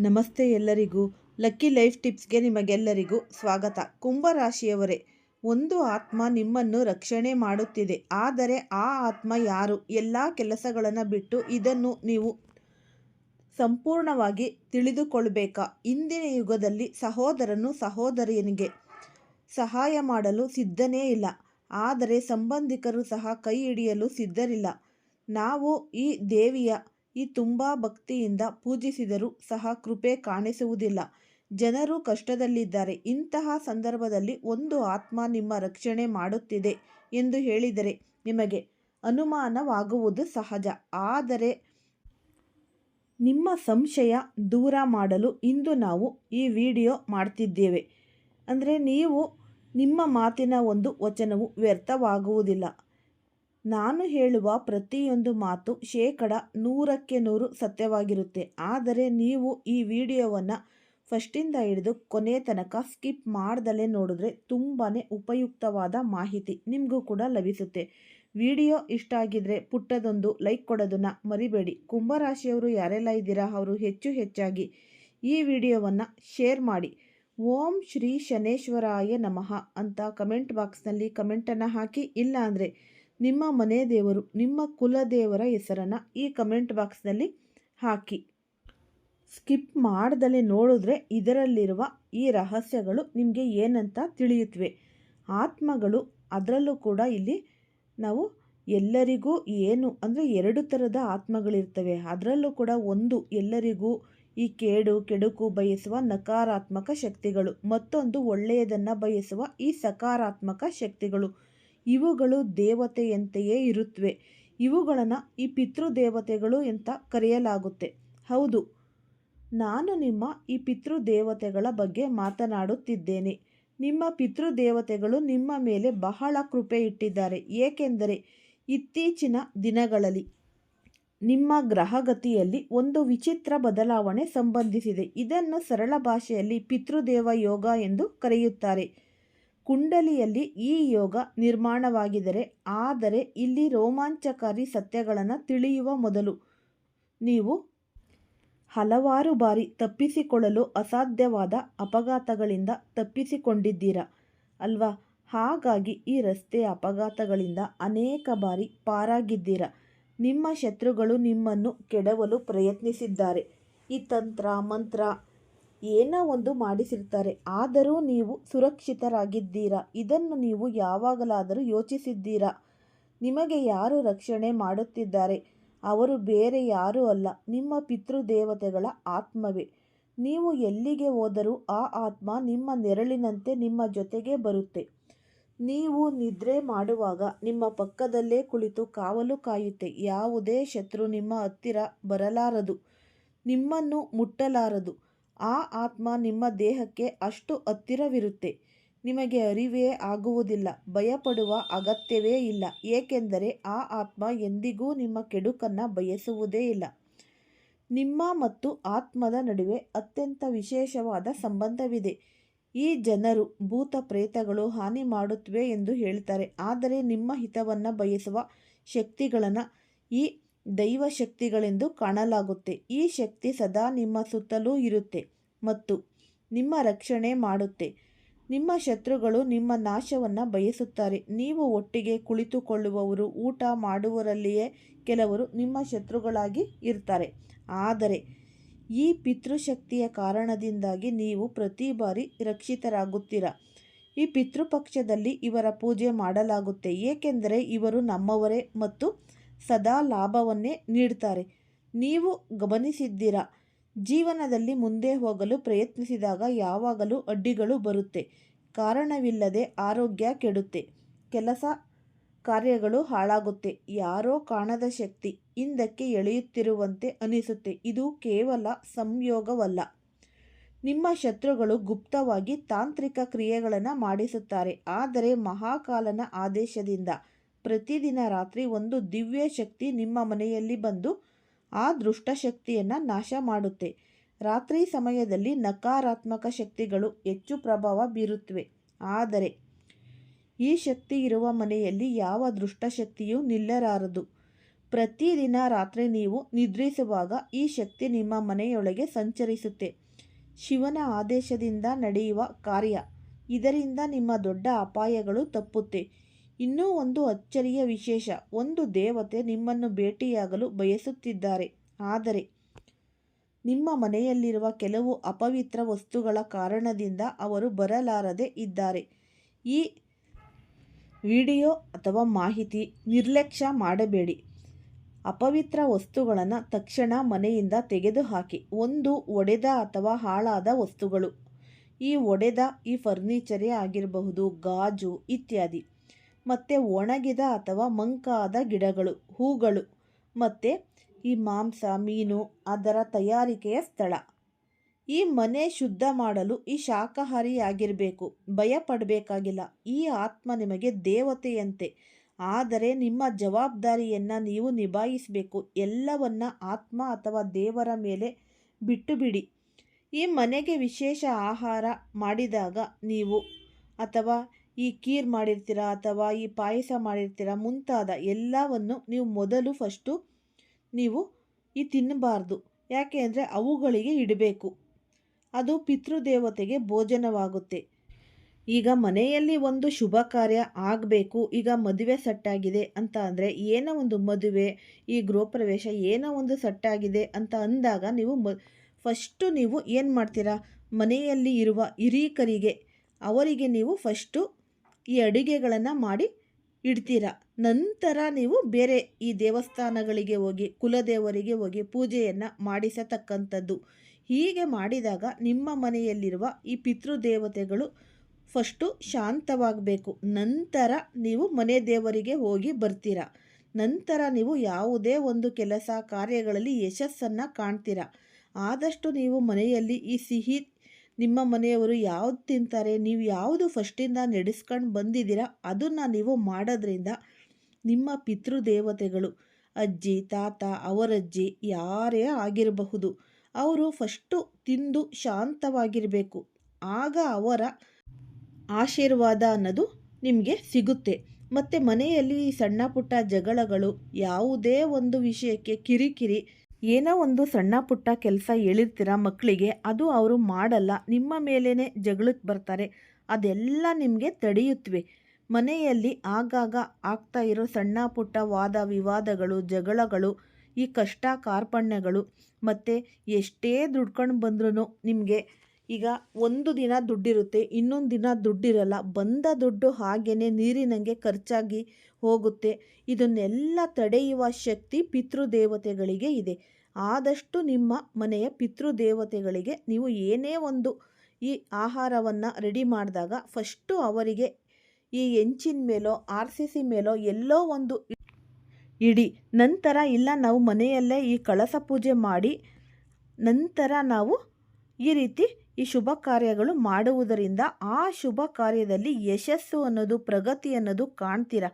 ನಮಸ್ತೆ ಎಲ್ಲರಿಗೂ. Lucky life ಟಿಪ್ಸ್ಗೆ ನಿಮಗೆಲ್ಲರಿಗೂ ಸ್ವಾಗತ. ಕುಂಭರಾಶಿಯವರೇ ಒಂದು ಆತ್ಮ ನಿಮ್ಮನ್ನು ರಕ್ಷಣೆ ಮಾಡುತ್ತಿದೆ. ಆದರೆ ಆ ಆತ್ಮ ಯಾರು? ಎಲ್ಲ ಕೆಲಸಗಳನ್ನು ಬಿಟ್ಟು ಇದನ್ನು ನೀವು ಸಂಪೂರ್ಣವಾಗಿ ತಿಳಿದುಕೊಳ್ಬೇಕಾ? ಇಂದಿನ ಯುಗದಲ್ಲಿ ಸಹೋದರನು ಸಹೋದರಿಯನಿಗೆ ಸಹಾಯ ಮಾಡಲು ಸಿದ್ಧನೇ ಇಲ್ಲ. ಆದರೆ ಸಂಬಂಧಿಕರು ಸಹ ಕೈ ಹಿಡಿಯಲು ಸಿದ್ಧರಿಲ್ಲ. ನಾವು ಈ ದೇವಿಯ ಈ ತುಂಬ ಭಕ್ತಿಯಿಂದ ಪೂಜಿಸಿದರೂ ಸಹ ಕೃಪೆ ಕಾಣಿಸುವುದಿಲ್ಲ. ಜನರು ಕಷ್ಟದಲ್ಲಿದ್ದಾರೆ. ಇಂತಹ ಸಂದರ್ಭದಲ್ಲಿ ಒಂದು ಆತ್ಮ ನಿಮ್ಮ ರಕ್ಷಣೆ ಮಾಡುತ್ತಿದೆ ಎಂದು ಹೇಳಿದರೆ ನಿಮಗೆ ಅನುಮಾನವಾಗುವುದು ಸಹಜ. ಆದರೆ ನಿಮ್ಮ ಸಂಶಯ ದೂರ ಮಾಡಲು ಇಂದು ನಾವು ಈ ವಿಡಿಯೋ ಮಾಡ್ತಿದ್ದೇವೆ. ಅಂದರೆ ನೀವು ನಿಮ್ಮ ಮಾತಿನ ಒಂದು ವಚನವು ವ್ಯರ್ಥವಾಗುವುದಿಲ್ಲ. ನಾನು ಹೇಳುವ ಪ್ರತಿಯೊಂದು ಮಾತು ಶೇಕಡ ನೂರಕ್ಕೆ ನೂರು ಸತ್ಯವಾಗಿರುತ್ತೆ. ಆದರೆ ನೀವು ಈ ವಿಡಿಯೋವನ್ನು ಫಸ್ಟಿಂದ ಹಿಡಿದು ಕೊನೆ ತನಕ ಸ್ಕಿಪ್ ಮಾಡ್ದಲೇ ನೋಡಿದ್ರೆ ತುಂಬಾ ಉಪಯುಕ್ತವಾದ ಮಾಹಿತಿ ನಿಮಗೂ ಕೂಡ ಲಭಿಸುತ್ತೆ. ವಿಡಿಯೋ ಇಷ್ಟ ಆಗಿದ್ರೆ ಪುಟ್ಟದೊಂದು ಲೈಕ್ ಕೊಡೋದನ್ನು ಮರಿಬೇಡಿ. ಕುಂಭರಾಶಿಯವರು ಯಾರೆಲ್ಲ ಇದ್ದೀರಾ ಅವರು ಹೆಚ್ಚು ಹೆಚ್ಚಾಗಿ ಈ ವಿಡಿಯೋವನ್ನು ಶೇರ್ ಮಾಡಿ. ಓಂ ಶ್ರೀ ಶನೇಶ್ವರಾಯ ನಮಃ ಅಂತ ಕಮೆಂಟ್ ಬಾಕ್ಸ್ನಲ್ಲಿ ಕಮೆಂಟನ್ನು ಹಾಕಿ. ಇಲ್ಲ ಅಂದರೆ ನಿಮ್ಮ ಮನೆ ದೇವರು, ನಿಮ್ಮ ಕುಲದೇವರ ಹೆಸರನ್ನು ಈ ಕಮೆಂಟ್ ಬಾಕ್ಸ್ನಲ್ಲಿ ಹಾಕಿ. ಸ್ಕಿಪ್ ಮಾಡ್ದಲೇ ನೋಡಿದ್ರೆ ಇದರಲ್ಲಿರುವ ಈ ರಹಸ್ಯಗಳು ನಿಮಗೆ ಏನಂತ ತಿಳಿಯುತ್ತವೆ ಆತ್ಮಗಳು ಅದರಲ್ಲೂ ಕೂಡ ಇಲ್ಲಿ ನಾವು ಎಲ್ಲರಿಗೂ ಏನು, ಅಂದರೆ ಎರಡು ಥರದ ಆತ್ಮಗಳಿರ್ತವೆ. ಅದರಲ್ಲೂ ಕೂಡ ಒಂದು, ಎಲ್ಲರಿಗೂ ಈ ಕೇಡು, ಕೆಡುಕು ಬಯಸುವ ನಕಾರಾತ್ಮಕ ಶಕ್ತಿಗಳು. ಮತ್ತೊಂದು ಒಳ್ಳೆಯದನ್ನು ಬಯಸುವ ಈ ಸಕಾರಾತ್ಮಕ ಶಕ್ತಿಗಳು. ಇವುಗಳು ದೇವತೆಯಂತೆಯೇ ಇರುತ್ತವೆ ಇವುಗಳನ್ನು ಈ ಪಿತೃದೇವತೆಗಳು ಅಂತ ಕರೆಯಲಾಗುತ್ತೆ. ಹೌದು, ನಾನು ನಿಮ್ಮ ಈ ಪಿತೃದೇವತೆಗಳ ಬಗ್ಗೆ ಮಾತನಾಡುತ್ತಿದ್ದೇನೆ. ನಿಮ್ಮ ಪಿತೃದೇವತೆಗಳು ನಿಮ್ಮ ಮೇಲೆ ಬಹಳ ಕೃಪೆ ಇಟ್ಟಿದ್ದಾರೆ. ಏಕೆಂದರೆ ಇತ್ತೀಚಿನ ದಿನಗಳಲ್ಲಿ ನಿಮ್ಮ ಗ್ರಹಗತಿಯಲ್ಲಿ ಒಂದು ವಿಚಿತ್ರ ಬದಲಾವಣೆ ಸಂಬಂಧಿಸಿದೆ. ಇದನ್ನು ಸರಳ ಭಾಷೆಯಲ್ಲಿ ಪಿತೃದೇವ ಯೋಗ ಎಂದು ಕರೆಯುತ್ತಾರೆ. ಕುಂಡಲಿಯಲ್ಲಿ ಈ ಯೋಗ ನಿರ್ಮಾಣವಾಗಿದರೆ ಆದರೆ ಇಲ್ಲಿ ರೋಮಾಂಚಕಾರಿ ಸತ್ಯಗಳನ್ನು ತಿಳಿಯುವ ಮೊದಲು ನೀವು ಹಲವಾರು ಬಾರಿ ತಪ್ಪಿಸಿಕೊಳ್ಳಲು ಅಸಾಧ್ಯವಾದ ಅಪಘಾತಗಳಿಂದ ತಪ್ಪಿಸಿಕೊಂಡಿದ್ದೀರಾ? ಅಲ್ವಾ? ಹಾಗಾಗಿ ಈ ರಸ್ತೆ ಅಪಘಾತಗಳಿಂದ ಅನೇಕ ಬಾರಿ ಪಾರಾಗಿದ್ದೀರಾ? ನಿಮ್ಮ ಶತ್ರುಗಳು ನಿಮ್ಮನ್ನು ಕೆಡವಲು ಪ್ರಯತ್ನಿಸಿದ್ದಾರೆ. ಈ ತಂತ್ರ, ಮಂತ್ರ ಏನೋ ಒಂದು ಮಾಡಿಸಿರ್ತಾರೆ. ಆದರೂ ನೀವು ಸುರಕ್ಷಿತರಾಗಿದ್ದೀರಾ? ಇದನ್ನು ನೀವು ಯಾವಾಗಲಾದರೂ ಯೋಚಿಸಿದ್ದೀರಾ? ನಿಮಗೆ ಯಾರು ರಕ್ಷಣೆ ಮಾಡುತ್ತಿದ್ದಾರೆ? ಅವರು ಬೇರೆ ಯಾರೂ ಅಲ್ಲ. ನಿಮ್ಮ ಪಿತೃದೇವತೆಗಳ ಆತ್ಮವೇ. ನೀವು ಎಲ್ಲಿಗೆ ಹೋದರೂ ಆ ಆತ್ಮ ನಿಮ್ಮ ನೆರಳಿನಂತೆ ನಿಮ್ಮ ಜೊತೆಗೆ ಬರುತ್ತೆ. ನೀವು ನಿದ್ರೆ ಮಾಡುವಾಗ ನಿಮ್ಮ ಪಕ್ಕದಲ್ಲೇ ಕುಳಿತು ಕಾವಲು ಕಾಯುತ್ತೆ. ಯಾವುದೇ ಶತ್ರು ನಿಮ್ಮ ಹತ್ತಿರ ಬರಲಾರದು. ನಿಮ್ಮನ್ನು ಮುಟ್ಟಲಾರದು. ಆ ಆತ್ಮ ನಿಮ್ಮ ದೇಹಕ್ಕೆ ಅಷ್ಟು ಹತ್ತಿರವಿರುತ್ತೆ. ನಿಮಗೆ ಅರಿವೇ ಆಗುವುದಿಲ್ಲ, ಭಯಪಡುವ ಅಗತ್ಯವೇ ಇಲ್ಲ. ಏಕೆಂದರೆ ಆ ಆತ್ಮ ಎಂದಿಗೂ ನಿಮ್ಮ ಕೆಡುಕನ್ನು ಬಯಸುವುದೇ ಇಲ್ಲ. ನಿಮ್ಮ ಮತ್ತು ಆತ್ಮದ ನಡುವೆ ಅತ್ಯಂತ ವಿಶೇಷವಾದ ಸಂಬಂಧವಿದೆ. ಈ ಜನರು ಭೂತ ಪ್ರೇತಗಳು ಹಾನಿ ಮಾಡುತ್ತವೆ ಎಂದು ಹೇಳ್ತಾರೆ. ಆದರೆ ನಿಮ್ಮ ಹಿತವನ್ನು ಬಯಸುವ ಶಕ್ತಿಗಳನ್ನು ಈ ದೈವ ಶಕ್ತಿಗಳೆಂದು ಕಾಣಲಾಗುತ್ತೆ. ಈ ಶಕ್ತಿ ಸದಾ ನಿಮ್ಮ ಸುತ್ತಲೂ ಇರುತ್ತೆ. ಮತ್ತು ನಿಮ್ಮ ರಕ್ಷಣೆ ಮಾಡುತ್ತೆ. ನಿಮ್ಮ ಶತ್ರುಗಳು ನಿಮ್ಮ ನಾಶವನ್ನು ಬಯಸುತ್ತಾರೆ. ನೀವು ಒಟ್ಟಿಗೆ ಕುಳಿತುಕೊಳ್ಳುವವರು, ಊಟ ಮಾಡುವರಲ್ಲಿಯೇ ಕೆಲವರು ನಿಮ್ಮ ಶತ್ರುಗಳಾಗಿ ಇರ್ತಾರೆ. ಆದರೆ ಈ ಪಿತೃಶಕ್ತಿಯ ಕಾರಣದಿಂದಾಗಿ ನೀವು ಪ್ರತಿ ಬಾರಿ ರಕ್ಷಿತರಾಗುತ್ತೀರ? ಈ ಪಿತೃಪಕ್ಷದಲ್ಲಿ ಇವರ ಪೂಜೆ ಮಾಡಲಾಗುತ್ತೆ. ಏಕೆಂದರೆ ಇವರು ನಮ್ಮವರೇ ಮತ್ತು ಸದಾ ಲಾಭವನ್ನೇ ನೀಡ್ತಾರೆ. ನೀವು ಗಮನಿಸಿದ್ದೀರಾ? ಜೀವನದಲ್ಲಿ ಮುಂದೆ ಹೋಗಲು ಪ್ರಯತ್ನಿಸಿದಾಗ ಯಾವಾಗಲೂ ಅಡ್ಡಿಗಳು ಬರುತ್ತೆ. ಕಾರಣವಿಲ್ಲದೆ ಆರೋಗ್ಯ ಕೆಡುತ್ತೆ. ಕೆಲಸ ಕಾರ್ಯಗಳು ಹಾಳಾಗುತ್ತೆ. ಯಾರೋ ಕಾಣದ ಶಕ್ತಿ ಹಿಂದಕ್ಕೆ ಎಳೆಯುತ್ತಿರುವಂತೆ ಅನಿಸುತ್ತೆ. ಇದು ಕೇವಲ ಸಂಯೋಗವಲ್ಲ. ನಿಮ್ಮ ಶತ್ರುಗಳು ಗುಪ್ತವಾಗಿ ತಾಂತ್ರಿಕ ಕ್ರಿಯೆಗಳನ್ನು ಮಾಡಿಸುತ್ತಾರೆ. ಆದರೆ ಮಹಾಕಾಲನ ಆದೇಶದಿಂದ ಪ್ರತಿದಿನ ರಾತ್ರಿ ಒಂದು ದಿವ್ಯ ಶಕ್ತಿ ನಿಮ್ಮ ಮನೆಯಲ್ಲಿ ಬಂದು ಆ ದುಷ್ಟಶಕ್ತಿಯನ್ನು ನಾಶ ಮಾಡುತ್ತೆ. ರಾತ್ರಿ ಸಮಯದಲ್ಲಿ ನಕಾರಾತ್ಮಕ ಶಕ್ತಿಗಳು ಹೆಚ್ಚು ಪ್ರಭಾವ ಬೀರುತ್ತವೆ ಆದರೆ, ಈ ಶಕ್ತಿ ಇರುವ ಮನೆಯಲ್ಲಿ ಯಾವ ದುಷ್ಟಶಕ್ತಿಯೂ ನಿಲ್ಲಲಾರದು ಪ್ರತಿದಿನ ರಾತ್ರಿ ನೀವು ನಿದ್ರಿಸುವಾಗ ಈ ಶಕ್ತಿ ನಿಮ್ಮ ಮನೆಯೊಳಗೆ ಸಂಚರಿಸುತ್ತೆ. ಶಿವನ ಆದೇಶದಿಂದ ನಡೆಯುವ ಕಾರ್ಯ. ಇದರಿಂದ ನಿಮ್ಮ ದೊಡ್ಡ ಅಪಾಯಗಳು ತಪ್ಪುತ್ತೆ. ಇನ್ನೂ ಒಂದು ಅಚ್ಚರಿಯ ವಿಶೇಷ. ಒಂದು ದೇವತೆ ನಿಮ್ಮನ್ನು ಭೇಟಿಯಾಗಲು ಬಯಸುತ್ತಿದ್ದಾರೆ. ಆದರೆ ನಿಮ್ಮ ಮನೆಯಲ್ಲಿರುವ ಕೆಲವು ಅಪವಿತ್ರ ವಸ್ತುಗಳ ಕಾರಣದಿಂದ ಅವರು ಬರಲಾರದೆ ಇದ್ದಾರೆ. ಈ ವಿಡಿಯೋ ಅಥವಾ ಮಾಹಿತಿ ನಿರ್ಲಕ್ಷ್ಯ ಮಾಡಬೇಡಿ. ಅಪವಿತ್ರ ವಸ್ತುಗಳನ್ನು ತಕ್ಷಣ ಮನೆಯಿಂದ ತೆಗೆದುಹಾಕಿ. ಒಂದು ಒಡೆದ ಅಥವಾ ಹಾಳಾದ ವಸ್ತುಗಳು. ಈ ಒಡೆದ, ಈ ಫರ್ನಿಚರೇ ಆಗಿರಬಹುದು, ಗಾಜು ಇತ್ಯಾದಿ. ಮತ್ತು ಒಣಗಿದ ಅಥವಾ ಮಂಕಾದ ಗಿಡಗಳು, ಹೂಗಳು, ಮತ್ತು ಈ ಮಾಂಸ, ಮೀನು ಅದರ ತಯಾರಿಕೆಯ ಸ್ಥಳ. ಈ ಮನೆ ಶುದ್ಧ ಮಾಡಲು ಈ ಶಾಖಾಹಾರಿಯಾಗಿರಬೇಕು. ಭಯ ಪಡಬೇಕಾಗಿಲ್ಲ. ಈ ಆತ್ಮ ನಿಮಗೆ ದೇವತೆಯಂತೆ. ಆದರೆ ನಿಮ್ಮ ಜವಾಬ್ದಾರಿಯನ್ನು ನೀವು ನಿಭಾಯಿಸಬೇಕು. ಎಲ್ಲವನ್ನ ಆತ್ಮ ಅಥವಾ ದೇವರ ಮೇಲೆ ಬಿಟ್ಟು ಬಿಡಿ ಈ ಮನೆಗೆ ವಿಶೇಷ ಆಹಾರ ಮಾಡಿದಾಗ ನೀವು ಅಥವಾ ಈ ಕೀರ್ ಮಾಡಿರ್ತೀರ ಅಥವಾ ಈ ಪಾಯಸ ಮಾಡಿರ್ತೀರ ಮುಂತಾದ ಎಲ್ಲವನ್ನು ನೀವು ಮೊದಲು ಫಸ್ಟು ನೀವು ಈ ತಿನ್ನಬಾರ್ದು. ಯಾಕೆ ಅಂದರೆ ಅವುಗಳಿಗೆ ಇಡಬೇಕು. ಅದು ಪಿತೃದೇವತೆಗೆ ಭೋಜನವಾಗುತ್ತೆ. ಈಗ ಮನೆಯಲ್ಲಿ ಒಂದು ಶುಭ ಕಾರ್ಯ ಆಗಬೇಕು, ಈಗ ಮದುವೆ ಸಟ್ಟಾಗಿದೆ ಅಂತ ಅಂದರೆ ಏನೋ ಒಂದು ಮದುವೆ, ಈ ಗೃಹಪ್ರವೇಶ ಏನೋ ಒಂದು ಸಟ್ಟಾಗಿದೆ ಅಂತ ಅಂದಾಗ ನೀವು ಮ ಫಸ್ಟು ನೀವು ಏನು ಮಾಡ್ತೀರಾ? ಮನೆಯಲ್ಲಿ ಇರುವ ಹಿರೀಕರಿಗೆ, ಅವರಿಗೆ ನೀವು ಫಸ್ಟು ಈ ಅಡುಗೆಗಳನ್ನು ಮಾಡಿ ಇಡ್ತೀರ. ನಂತರ ನೀವು ಬೇರೆ ಈ ದೇವಸ್ಥಾನಗಳಿಗೆ ಹೋಗಿ, ಕುಲದೇವರಿಗೆ ಹೋಗಿ ಪೂಜೆಯನ್ನು ಮಾಡಿಸತಕ್ಕಂಥದ್ದು. ಹೀಗೆ ಮಾಡಿದಾಗ ನಿಮ್ಮ ಮನೆಯಲ್ಲಿರುವ ಈ ಪಿತೃದೇವತೆಗಳು ಫಸ್ಟು ಶಾಂತವಾಗಬೇಕು. ನಂತರ ನೀವು ಮನೆ ದೇವರಿಗೆ ಹೋಗಿ ಬರ್ತೀರ. ನಂತರ ನೀವು ಯಾವುದೇ ಒಂದು ಕೆಲಸ ಕಾರ್ಯಗಳಲ್ಲಿ ಯಶಸ್ಸನ್ನು ಕಾಣ್ತೀರ. ಆದಷ್ಟು ನೀವು ಮನೆಯಲ್ಲಿ ಈ ಸಿಹಿ ನಿಮ್ಮ ಮನೆಯವರು ಯಾವ್ದು ತಿಂತಾರೆ, ನೀವು ಯಾವುದು ಫಸ್ಟಿಂದ ನಡೆಸ್ಕೊಂಡು ಬಂದಿದ್ದೀರಾ, ಅದನ್ನು ನೀವು ಮಾಡೋದ್ರಿಂದ ನಿಮ್ಮ ಪಿತೃದೇವತೆಗಳು, ಅಜ್ಜಿ, ತಾತ, ಅವರಜ್ಜಿ ಯಾರೇ ಆಗಿರಬಹುದು, ಅವರು ಫಸ್ಟು ತಿಂದು ಶಾಂತವಾಗಿರಬೇಕು. ಆಗ ಅವರ ಆಶೀರ್ವಾದ ಅನ್ನೋದು ನಿಮಗೆ ಸಿಗುತ್ತೆ. ಮತ್ತು ಮನೆಯಲ್ಲಿ ಸಣ್ಣ ಪುಟ್ಟ ಜಗಳಗಳು, ಯಾವುದೇ ಒಂದು ವಿಷಯಕ್ಕೆ ಕಿರಿಕಿರಿ ಏನೋ ಒಂದು ಸಣ್ಣ ಪುಟ್ಟ ಕೆಲಸ ಹೇಳಿರ್ತೀರ ಮಕ್ಕಳಿಗೆ ಅದು ಅವರು ಮಾಡಲ್ಲ. ನಿಮ್ಮ ಮೇಲೇ ಜಗಳಕ್ಕೆ ಬರ್ತಾರೆ. ಅದೆಲ್ಲ ನಿಮಗೆ ತಡೆಯುತ್ತವೆ ಮನೆಯಲ್ಲಿ ಆಗಾಗ ಆಗ್ತಾ ಇರೋ ಸಣ್ಣ ಪುಟ್ಟ ವಾದ ವಿವಾದಗಳು, ಜಗಳಗಳು, ಈ ಕಷ್ಟ ಕಾರ್ಪಣ್ಯಗಳು, ಮತ್ತು ಎಷ್ಟೇ ದುಡ್ಕೊಂಡು ಬಂದ್ರೂ ನಿಮಗೆ ಈಗ ಒಂದು ದಿನ ದುಡ್ಡಿರುತ್ತೆ, ಇನ್ನೊಂದು ದಿನ ದುಡ್ಡಿರಲ್ಲ. ಬಂದ ದುಡ್ಡು ಹಾಗೆಯೇ ನೀರಿನಂಗೆ ಖರ್ಚಾಗಿ ಹೋಗುತ್ತೆ. ಇದನ್ನೆಲ್ಲ ತಡೆಯುವ ಶಕ್ತಿ ಪಿತೃದೇವತೆಗಳಿಗೆ ಇದೆ. ಆದಷ್ಟು ನಿಮ್ಮ ಮನೆಯ ಪಿತೃದೇವತೆಗಳಿಗೆ ನೀವು ಏನೇ ಒಂದು ಈ ಆಹಾರವನ್ನು ರೆಡಿ ಮಾಡಿದಾಗ ಫಸ್ಟು ಅವರಿಗೆ ಈ ಹೆಂಚಿನ ಮೇಲೋ, ಆರ್ ಸಿ ಸಿ ಮೇಲೋ ಎಲ್ಲೋ ಒಂದು ಇಡಿ. ನಂತರ ಇಲ್ಲ, ನಾವು ಮನೆಯಲ್ಲೇ ಈ ಕಳಸ ಪೂಜೆ ಮಾಡಿ ನಂತರ ನಾವು ಈ ರೀತಿ ಈ ಶುಭ ಕಾರ್ಯಗಳು ಮಾಡುವುದರಿಂದ ಆ ಶುಭ ಕಾರ್ಯದಲ್ಲಿ ಯಶಸ್ಸು ಅನ್ನೋದು, ಪ್ರಗತಿ ಅನ್ನೋದು ಕಾಣ್ತೀರ.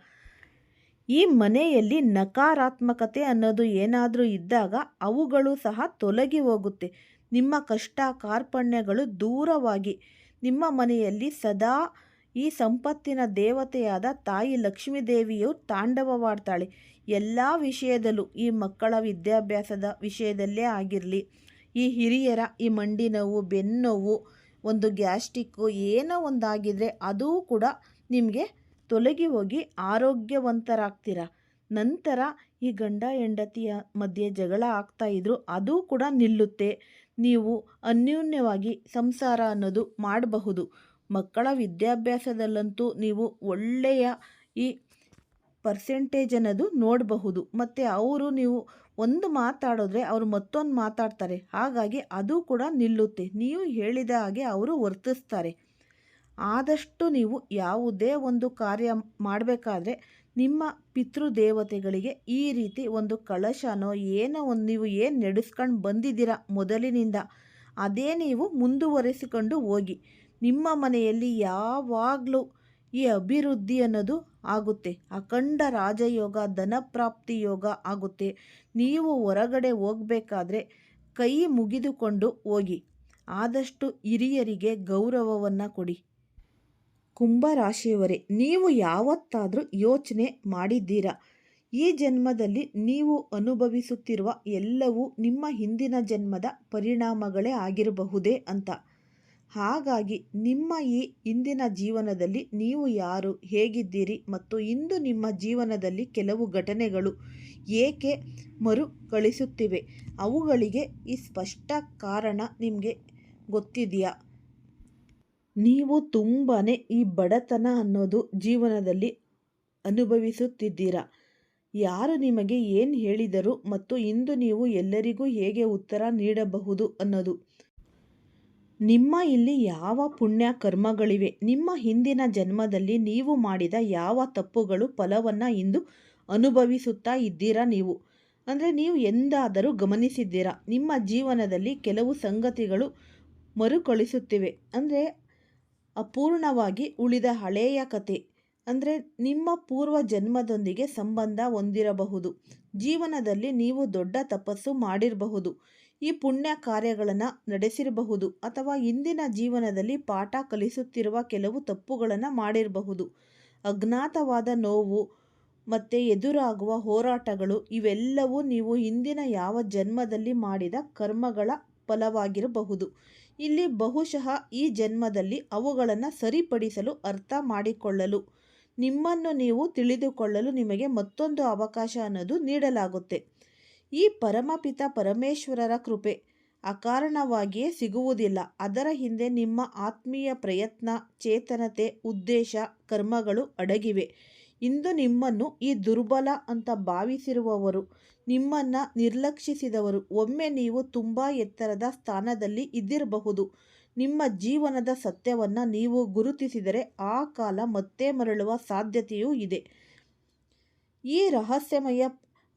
ಈ ಮನೆಯಲ್ಲಿ ನಕಾರಾತ್ಮಕತೆ ಅನ್ನೋದು ಏನಾದರೂ ಇದ್ದಾಗ ಅವುಗಳು ಸಹ ತೊಲಗಿ ಹೋಗುತ್ತೆ. ನಿಮ್ಮ ಕಷ್ಟ, ಕಾರ್ಪಣ್ಯಗಳು ದೂರವಾಗಿ, ನಿಮ್ಮ ಮನೆಯಲ್ಲಿ ಸದಾ ಈ ಸಂಪತ್ತಿನ ದೇವತೆಯಾದ ತಾಯಿ ಲಕ್ಷ್ಮೀ ದೇವಿಯು ತಾಂಡವವಾಡ್ತಾಳೆ. ಎಲ್ಲ ವಿಷಯದಲ್ಲೂ, ಈ ಮಕ್ಕಳ ವಿದ್ಯಾಭ್ಯಾಸದ ವಿಷಯದಲ್ಲೇ ಆಗಿರಲಿ ಈ ಹಿರಿಯರ, ಈ ಮಂಡಿ ನೋವು, ಬೆನ್ನೋವು, ಒಂದು ಗ್ಯಾಸ್ಟಿಕ್ಕು ಏನೋ ಒಂದಾಗಿದ್ರೆ ಅದೂ ಕೂಡ ನಿಮಗೆ ತೊಲಗಿ ಹೋಗಿ ಆರೋಗ್ಯವಂತರಾಗ್ತೀರ? ನಂತರ ಈ ಗಂಡ ಹೆಂಡತಿಯ ಮಧ್ಯೆ ಜಗಳ ಆಗ್ತಾ ಇದ್ರು ಅದು ಕೂಡ ನಿಲ್ಲುತ್ತೆ. ನೀವು ಅನ್ಯೋನ್ಯವಾಗಿ ಸಂಸಾರ ಅನ್ನೋದು ಮಾಡಬಹುದು. ಮಕ್ಕಳ ವಿದ್ಯಾಭ್ಯಾಸದಲ್ಲಂತೂ ನೀವು ಒಳ್ಳೆಯ ಈ ಪರ್ಸೆಂಟೇಜ್ ಅನ್ನೋದು ನೋಡಬಹುದು. ಮತ್ತು ಅವರು ನೀವು ಒಂದು ಮಾತಾಡಿದ್ರೆ ಅವರು ಮತ್ತೊಂದು ಮಾತಾಡ್ತಾರೆ. ಹಾಗಾಗಿ ಅದು ಕೂಡ ನಿಲ್ಲುತ್ತೆ. ನೀವು ಹೇಳಿದ ಹಾಗೆ ಅವರು ವರ್ತಿಸ್ತಾರೆ. ಆದಷ್ಟು ನೀವು ಯಾವುದೇ ಒಂದು ಕಾರ್ಯ ಮಾಡಬೇಕಾದ್ರೆ ನಿಮ್ಮ ಪಿತೃದೇವತೆಗಳಿಗೆ ಈ ರೀತಿ ಒಂದು ಕಳಶನೋ ಏನೋ ಒಂದು ನೀವು ಏನು ನಡೆಸ್ಕೊಂಡು ಬಂದಿದ್ದೀರಾ ಮೊದಲಿನಿಂದ, ಅದೇ ನೀವು ಮುಂದುವರೆಸಿಕೊಂಡು ಹೋಗಿ. ನಿಮ್ಮ ಮನೆಯಲ್ಲಿ ಯಾವಾಗಲೂ ಈ ಅಭಿವೃದ್ಧಿ ಅನ್ನೋದು ಆಗುತ್ತೆ. ಅಖಂಡ ರಾಜಯೋಗ, ಧನಪ್ರಾಪ್ತಿ ಯೋಗ ಆಗುತ್ತೆ. ನೀವು ಹೊರಗಡೆ ಹೋಗಬೇಕಾದ್ರೆ ಕೈ ಮುಗಿದುಕೊಂಡು ಹೋಗಿ. ಆದಷ್ಟು ಹಿರಿಯರಿಗೆ ಗೌರವವನ್ನು ಕೊಡಿ. ಕುಂಭರಾಶಿಯವರೇ, ನೀವು ಯಾವತ್ತಾದರೂ ಯೋಚನೆ ಮಾಡಿದ್ದೀರಾ? ಈ ಜನ್ಮದಲ್ಲಿ ನೀವು ಅನುಭವಿಸುತ್ತಿರುವ ಎಲ್ಲವೂ ನಿಮ್ಮ ಹಿಂದಿನ ಜನ್ಮದ ಪರಿಣಾಮಗಳೇ ಆಗಿರಬಹುದೇ ಅಂತ. ಹಾಗಾಗಿ ನಿಮ್ಮ ಈ ಇಂದಿನ ಜೀವನದಲ್ಲಿ ನೀವು ಯಾರು, ಹೇಗಿದ್ದೀರಿ ಮತ್ತು ಇಂದು ನಿಮ್ಮ ಜೀವನದಲ್ಲಿ ಕೆಲವು ಘಟನೆಗಳು ಏಕೆ ಮರುಕಳಿಸುತ್ತಿವೆ? ಅವುಗಳಿಗೆ ಈ ಸ್ಪಷ್ಟ ಕಾರಣ ನಿಮಗೆ ಗೊತ್ತಿದೆಯಾ? ನೀವು ತುಂಬಾ ಈ ಬಡತನ ಅನ್ನೋದು ಜೀವನದಲ್ಲಿ ಅನುಭವಿಸುತ್ತಿದ್ದೀರಾ? ಯಾರು ನಿಮಗೆ ಏನು ಹೇಳಿದರು ಮತ್ತು ಇಂದು ನೀವು ಎಲ್ಲರಿಗೂ ಹೇಗೆ ಉತ್ತರ ನೀಡಬಹುದು ಅನ್ನೋದು ನಿಮ್ಮ ಇಲ್ಲಿ ಯಾವ ಪುಣ್ಯ ಕರ್ಮಗಳಿವೆ ನಿಮ್ಮ ಹಿಂದಿನ ಜನ್ಮದಲ್ಲಿ ನೀವು ಮಾಡಿದ ಯಾವ ತಪ್ಪುಗಳು ಫಲವನ್ನು ಇಂದು ಅನುಭವಿಸುತ್ತಾ ಇದ್ದೀರಾ ನೀವು? ಅಂದರೆ ನೀವು ಎಂದಾದರೂ ಗಮನಿಸಿದ್ದೀರಾ? ನಿಮ್ಮ ಜೀವನದಲ್ಲಿ ಕೆಲವು ಸಂಗತಿಗಳು ಮರುಕಳಿಸುತ್ತಿವೆ. ಅಂದರೆ ಅಪೂರ್ಣವಾಗಿ ಉಳಿದ ಹಳೆಯ ಕತೆ. ಅಂದರೆ ನಿಮ್ಮ ಪೂರ್ವ ಜನ್ಮದೊಂದಿಗೆ ಸಂಬಂಧ ಹೊಂದಿರಬಹುದು. ಜೀವನದಲ್ಲಿ ನೀವು ದೊಡ್ಡ ತಪಸ್ಸು ಮಾಡಿರಬಹುದು. ಈ ಪುಣ್ಯ ಕಾರ್ಯಗಳನ್ನು ನಡೆಸಿರಬಹುದು ಅಥವಾ ಇಂದಿನ ಜೀವನದಲ್ಲಿ ಪಾಠ ಕಲಿಸುತ್ತಿರುವ ಕೆಲವು ತಪ್ಪುಗಳನ್ನು ಮಾಡಿರಬಹುದು. ಅಜ್ಞಾತವಾದ ನೋವು ಮತ್ತು ಎದುರಾಗುವ ಹೋರಾಟಗಳು ಇವೆಲ್ಲವೂ ನೀವು ಹಿಂದಿನ ಯಾವ ಜನ್ಮದಲ್ಲಿ ಮಾಡಿದ ಕರ್ಮಗಳ ಫಲವಾಗಿರಬಹುದು. ಇಲ್ಲಿ ಬಹುಶಃ ಈ ಜನ್ಮದಲ್ಲಿ ಅವುಗಳನ್ನು ಸರಿಪಡಿಸಲು ಅರ್ಥ ಮಾಡಿಕೊಳ್ಳಲು, ನಿಮ್ಮನ್ನು ನೀವು ತಿಳಿದುಕೊಳ್ಳಲು ನಿಮಗೆ ಮತ್ತೊಂದು ಅವಕಾಶ ಅನ್ನೋದು ನೀಡಲಾಗುತ್ತೆ. ಈ ಪರಮಪಿತ ಪರಮೇಶ್ವರರ ಕೃಪೆ ಅಕಾರಣವಾಗಿಯೇ ಸಿಗುವುದಿಲ್ಲ. ಅದರ ಹಿಂದೆ ನಿಮ್ಮ ಆತ್ಮೀಯ ಪ್ರಯತ್ನ, ಚೇತನತೆ, ಉದ್ದೇಶ, ಕರ್ಮಗಳು ಅಡಗಿವೆ. ಇಂದು ನಿಮ್ಮನ್ನು ಈ ದುರ್ಬಲ ಅಂತ ಭಾವಿಸಿರುವವರು, ನಿಮ್ಮನ್ನು ನಿರ್ಲಕ್ಷಿಸಿದವರು, ಒಮ್ಮೆ ನೀವು ತುಂಬ ಎತ್ತರದ ಸ್ಥಾನದಲ್ಲಿ ಇದ್ದಿರಬಹುದು. ನಿಮ್ಮ ಜೀವನದ ಸತ್ಯವನ್ನು ನೀವು ಗುರುತಿಸಿದರೆ ಆ ಕಾಲ ಮತ್ತೆ ಮರಳುವ ಸಾಧ್ಯತೆಯೂ ಇದೆ. ಈ ರಹಸ್ಯಮಯ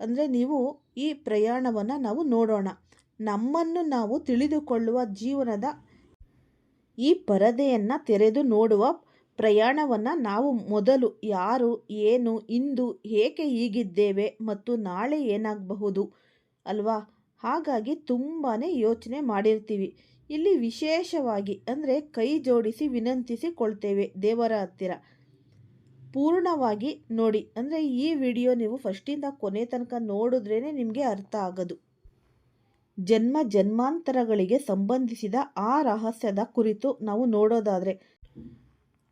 ಅಂದರೆ ನೀವು ಈ ಪ್ರಯಾಣವನ್ನು ನಾವು ನೋಡೋಣ. ನಮ್ಮನ್ನು ನಾವು ತಿಳಿದುಕೊಳ್ಳುವ ಜೀವನದ ಈ ಪರದೆಯನ್ನು ತೆರೆದು ನೋಡುವ ಪ್ರಯಾಣವನ್ನು ನಾವು ಮೊದಲು ಯಾರು, ಏನು, ಇಂದು ಏಕೆ ಹೀಗಿದ್ದೇವೆ ಮತ್ತು ನಾಳೆ ಏನಾಗಬಹುದು ಅಲ್ವಾ? ಹಾಗಾಗಿ ತುಂಬಾ ಯೋಚನೆ ಮಾಡಿರ್ತೀವಿ. ಇಲ್ಲಿ ವಿಶೇಷವಾಗಿ ಅಂದರೆ ಕೈ ಜೋಡಿಸಿ ವಿನಂತಿಸಿಕೊಳ್ತೇವೆ ದೇವರ ಹತ್ತಿರ. ಪೂರ್ಣವಾಗಿ ನೋಡಿ. ಅಂದರೆ ಈ ವಿಡಿಯೋ ನೀವು ಫಸ್ಟಿಂದ ಕೊನೆ ತನಕ ನೋಡಿದ್ರೇ ನಿಮಗೆ ಅರ್ಥ ಆಗೋದು. ಜನ್ಮ ಜನ್ಮಾಂತರಗಳಿಗೆ ಸಂಬಂಧಿಸಿದ ಆ ರಹಸ್ಯದ ಕುರಿತು ನಾವು ನೋಡೋದಾದರೆ,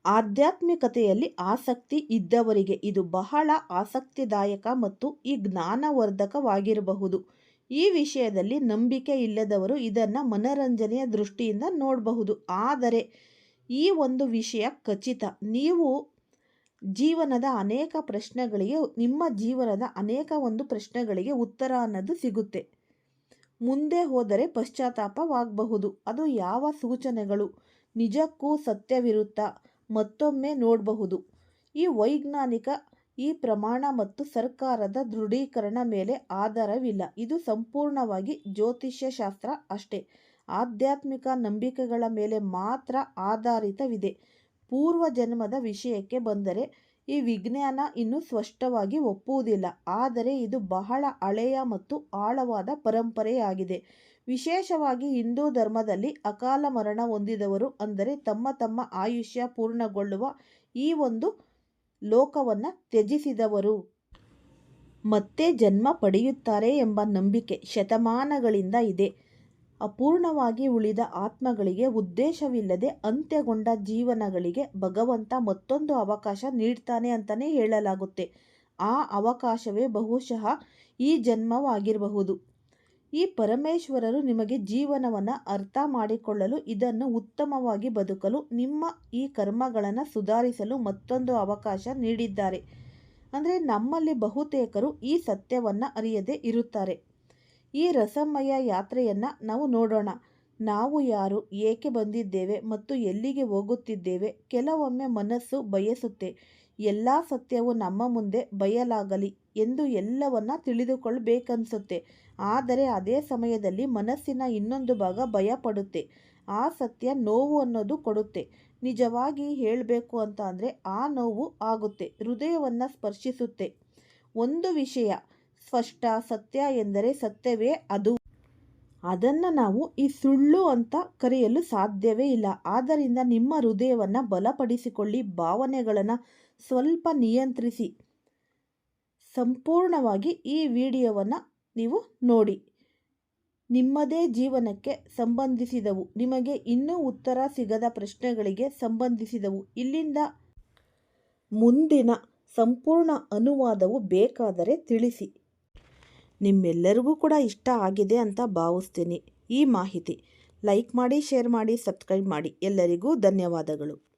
ಆಧ್ಯಾತ್ಮಿಕತೆಯಲ್ಲಿ ಆಸಕ್ತಿ ಇದ್ದವರಿಗೆ ಇದು ಬಹಳ ಆಸಕ್ತಿದಾಯಕ ಮತ್ತು ಈ ಜ್ಞಾನವರ್ಧಕವಾಗಿರಬಹುದು. ಈ ವಿಷಯದಲ್ಲಿ ನಂಬಿಕೆ ಇಲ್ಲದವರು ಇದನ್ನು ಮನರಂಜನೆಯ ದೃಷ್ಟಿಯಿಂದ ನೋಡಬಹುದು. ಆದರೆ, ಈ ಒಂದು ವಿಷಯ ಖಚಿತ. ನೀವು ಜೀವನದ ಅನೇಕ ಪ್ರಶ್ನೆಗಳಿಗೆ, ನಿಮ್ಮ ಜೀವನದ ಅನೇಕ ಒಂದು ಪ್ರಶ್ನೆಗಳಿಗೆ ಉತ್ತರ ಅನ್ನೋದು ಸಿಗುತ್ತೆ. ಮುಂದೆ ಹೋದರೆ ಪಶ್ಚಾತ್ತಾಪವಾಗಬಹುದು. ಅದು ಯಾವ ಸೂಚನೆಗಳು? ನಿಜಕ್ಕೂ ಸತ್ಯವಿರುತ್ತಾ? ಮತ್ತೊಮ್ಮೆ ನೋಡಬಹುದು. ಈ ವೈಜ್ಞಾನಿಕ, ಈ ಪ್ರಮಾಣ ಮತ್ತು ಸರ್ಕಾರದ ದೃಢೀಕರಣ ಮೇಲೆ ಆಧಾರವಿಲ್ಲ. ಇದು ಸಂಪೂರ್ಣವಾಗಿ ಜ್ಯೋತಿಷ್ಯಶಾಸ್ತ್ರ ಅಷ್ಟೇ. ಆಧ್ಯಾತ್ಮಿಕ ನಂಬಿಕೆಗಳ ಮೇಲೆ ಮಾತ್ರ ಆಧಾರಿತವಿದೆ. ಪೂರ್ವ ಜನ್ಮದ ವಿಷಯಕ್ಕೆ ಬಂದರೆ ಈ ವಿಜ್ಞಾನ ಇನ್ನೂ ಸ್ಪಷ್ಟವಾಗಿ ಒಪ್ಪುವುದಿಲ್ಲ. ಆದರೆ ಇದು ಬಹಳ ಹಳೆಯ ಮತ್ತು ಆಳವಾದ ಪರಂಪರೆಯಾಗಿದೆ. ವಿಶೇಷವಾಗಿ ಹಿಂದೂ ಧರ್ಮದಲ್ಲಿ ಅಕಾಲ ಮರಣ ಹೊಂದಿದವರು ಅಂದರೆ ತಮ್ಮ ತಮ್ಮ ಆಯುಷ್ಯ ಪೂರ್ಣಗೊಳ್ಳುವ ಈ ಒಂದು ಲೋಕವನ್ನು ತ್ಯಜಿಸಿದವರು. ಮತ್ತೆ ಜನ್ಮ ಪಡೆಯುತ್ತಾರೆ ಎಂಬ ನಂಬಿಕೆ ಶತಮಾನಗಳಿಂದ ಇದೆ. ಅಪೂರ್ಣವಾಗಿ ಉಳಿದ ಆತ್ಮಗಳಿಗೆ ಉದ್ದೇಶವಿಲ್ಲದೆ ಅಂತ್ಯಗೊಂಡ ಜೀವನಗಳಿಗೆ ಭಗವಂತ ಮತ್ತೊಂದು ಅವಕಾಶ ನೀಡ್ತಾನೆ ಅಂತಲೇ ಹೇಳಲಾಗುತ್ತೆ. ಆ ಅವಕಾಶವೇ ಬಹುಶಃ ಈ ಜನ್ಮವಾಗಿರಬಹುದು. ಈ ಪರಮೇಶ್ವರರು ನಿಮಗೆ ಜೀವನವನ್ನು ಅರ್ಥ ಮಾಡಿಕೊಳ್ಳಲು ಇದನ್ನು ಉತ್ತಮವಾಗಿ ಬದುಕಲು ನಿಮ್ಮ ಈ ಕರ್ಮಗಳನ್ನು ಸುಧಾರಿಸಲು ಮತ್ತೊಂದು ಅವಕಾಶ ನೀಡಿದ್ದಾರೆ. ಅಂದರೆ ನಮ್ಮಲ್ಲಿ ಬಹುತೇಕರು ಈ ಸತ್ಯವನ್ನು ಅರಿಯದೇ ಇರುತ್ತಾರೆ. ಈ ರಸಮಯ ಯಾತ್ರೆಯನ್ನು ನಾವು ನೋಡೋಣ. ನಾವು ಯಾರು, ಏಕೆ ಬಂದಿದ್ದೇವೆ ಮತ್ತು ಎಲ್ಲಿಗೆ ಹೋಗುತ್ತಿದ್ದೇವೆ ಕೆಲವೊಮ್ಮೆ ಮನಸ್ಸು ಬಯಸುತ್ತೆ. ಎಲ್ಲ ಸತ್ಯವು ನಮ್ಮ ಮುಂದೆ ಬಯಲಾಗಲಿ ಎಂದು ಎಲ್ಲವನ್ನ ತಿಳಿದುಕೊಳ್ಳಬೇಕನ್ಸುತ್ತೆ ಆದರೆ ಅದೇ ಸಮಯದಲ್ಲಿ ಮನಸ್ಸಿನ ಇನ್ನೊಂದು ಭಾಗ ಭಯಪಡುತ್ತೆ. ಆ ಸತ್ಯ ನೋವು ಅನ್ನೋದು ಕೊಡುತ್ತೆ. ನಿಜವಾಗಿ ಹೇಳಬೇಕು ಅಂತ ಅಂದರೆ ಆ ನೋವು ಆಗುತ್ತೆ. ಹೃದಯವನ್ನು ಸ್ಪರ್ಶಿಸುತ್ತೆ. ಒಂದು ವಿಷಯ ಸ್ಪಷ್ಟ ಸತ್ಯ ಎಂದರೆ ಸತ್ಯವೇ ಅದು. ಅದನ್ನು ನಾವು ಈ ಸುಳ್ಳು ಅಂತ ಕರೆಯಲು ಸಾಧ್ಯವೇ ಇಲ್ಲ. ಆದ್ದರಿಂದ ನಿಮ್ಮ ಹೃದಯವನ್ನು ಬಲಪಡಿಸಿಕೊಳ್ಳಿ, ಭಾವನೆಗಳನ್ನು ಸ್ವಲ್ಪ ನಿಯಂತ್ರಿಸಿ. ಸಂಪೂರ್ಣವಾಗಿ ಈ ವಿಡಿಯೋವನ್ನು ನೀವು ನೋಡಿ. ನಿಮ್ಮದೇ ಜೀವನಕ್ಕೆ ಸಂಬಂಧಿಸಿದವು. ನಿಮಗೆ ಇನ್ನೂ ಉತ್ತರ ಸಿಗದ ಪ್ರಶ್ನೆಗಳಿಗೆ ಸಂಬಂಧಿಸಿದವು. ಇಲ್ಲಿಂದ ಮುಂದಿನ ಸಂಪೂರ್ಣ ಅನುವಾದವು ಬೇಕಾದರೆ ತಿಳಿಸಿ. ನಿಮ್ಮೆಲ್ಲರಿಗೂ ಕೂಡ ಇಷ್ಟ ಆಗಿದೆ ಅಂತ ಭಾವಿಸ್ತೀನಿ. ಈ ಮಾಹಿತಿ ಲೈಕ್ ಮಾಡಿ, ಶೇರ್ ಮಾಡಿ, ಸಬ್ಸ್ಕ್ರೈಬ್ ಮಾಡಿ. ಎಲ್ಲರಿಗೂ ಧನ್ಯವಾದಗಳು.